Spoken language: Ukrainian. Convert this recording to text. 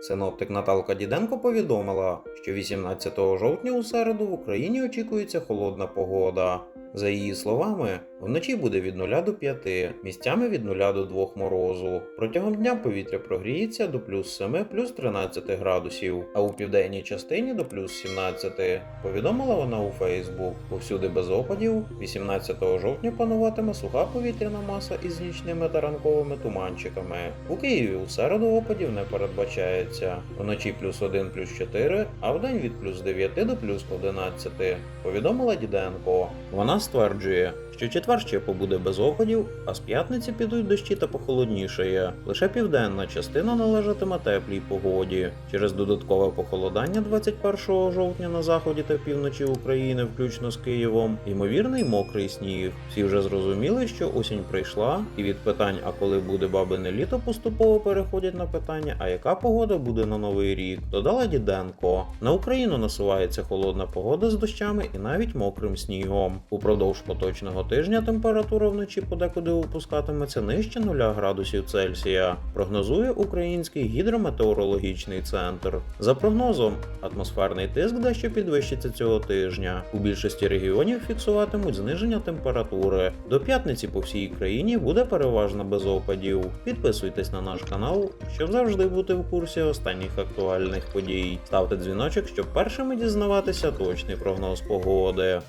Синоптик Наталка Діденко повідомила, що 18 жовтня у середу в Україні очікується холодна погода. За її словами, вночі буде від 0 до 5, місцями від 0 до 2 морозу. Протягом дня повітря прогріється до плюс 7, плюс 13 градусів, а у південній частині до плюс 17. Повідомила вона у Фейсбук. Повсюди без опадів. 18 жовтня пануватиме суха повітряна маса із нічними та ранковими туманчиками. У Києві у середу опадів не передбачається. Вночі плюс 1, плюс 4, а вдень від плюс 9 до плюс 11. Повідомила Діденко. Вона стверджує, що четвер ще побуде без опадів, а з п'ятниці підуть дощі та похолоднішає. Лише південна частина належатиме теплій погоді. Через додаткове похолодання 21 жовтня на заході та півночі України, включно з Києвом, ймовірний мокрий сніг. Всі вже зрозуміли, що осінь прийшла, і від питань, а коли буде бабине літо, поступово переходять на питання, а яка погода буде на новий рік. Додала Діденко. На Україну насувається холодна погода з дощами і навіть мокрим снігом. Упродовж поточного тижня температура вночі подекуди опускатиметься нижче 0 градусів Цельсія. Прогнозує український гідрометеорологічний центр. За прогнозом, атмосферний тиск дещо підвищиться цього тижня. У більшості регіонів фіксуватимуть зниження температури. До п'ятниці по всій країні буде переважно без опадів. Підписуйтесь на наш канал, щоб завжди бути в курсі останніх актуальних подій. Ставте дзвіночок, щоб першими дізнаватися точний прогноз погоди.